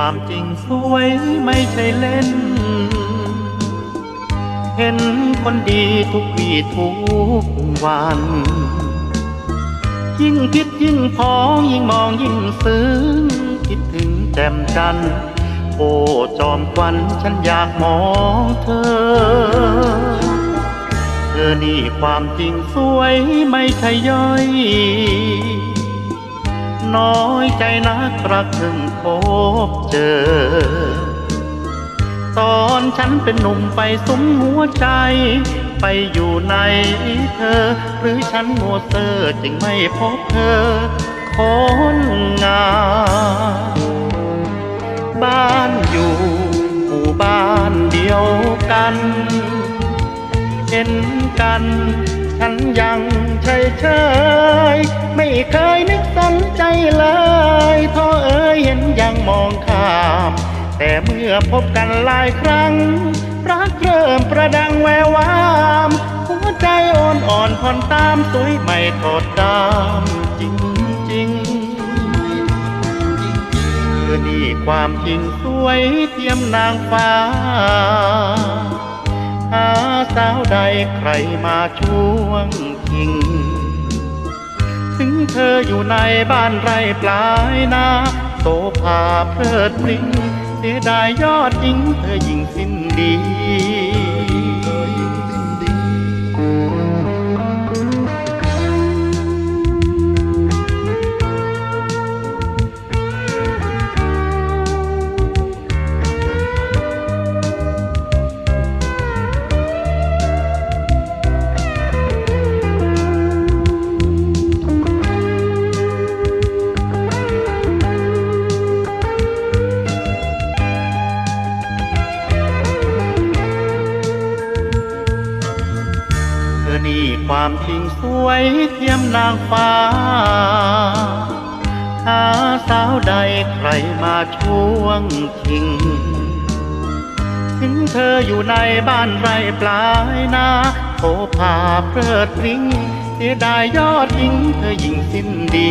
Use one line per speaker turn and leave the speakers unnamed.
ความจริงสวยไม่ใช่เล่น เห็นคนดีทุกวีทุกวัน ยิ่งคิดยิ่งพองยิ่งมองยิ่งซึ้งคิดถึงแจ่มจันทร์โอ้จอมควันฉันอยากมองเธอ เธอนี่ความจริงสวยไม่ใช่ย่อย น้อยใจนักรักเพิ่งพบเจอ ตอนฉันเป็นหนุ่มไปสมหัวใจ ไปอยู่ในเธอ หรือฉันมัวเซอร์จึงไม่พบเธอ คนงามบ้านอยู่หมู่บ้านเดียวกัน เห็นกัน ฉันยังเฉยเฉย ไม่เคยนึกสนใจเลยท้อเอ้ยเห็นยังมองข้าม แต่เมื่อพบกันหลายครั้ง รักเริ่มประดังแวววาม หัวใจอ่อนอ่อนผ่อนตามสวยไม่ทอดดำจริงจริงๆเธอนี่ความจริงสวยเทียมนางฟ้าหาสาวใดใครมาช่วงทิ้ง เธออยู่ในบ้านไรปลายนาโสภาเพลิดพลิ้งเสียดายยอดยิงเธอยิ่งสิ้นดี อนี่ความจริงสวยเทียมนางฟ้า หาสาวใดใครมาช่วงทิ้ง ถึงเธออยู่ในบ้านไรปลายนาโผพาเพลิดพริ้งเสียดายยอดทิ้งเธอยิ่งสิ้นดี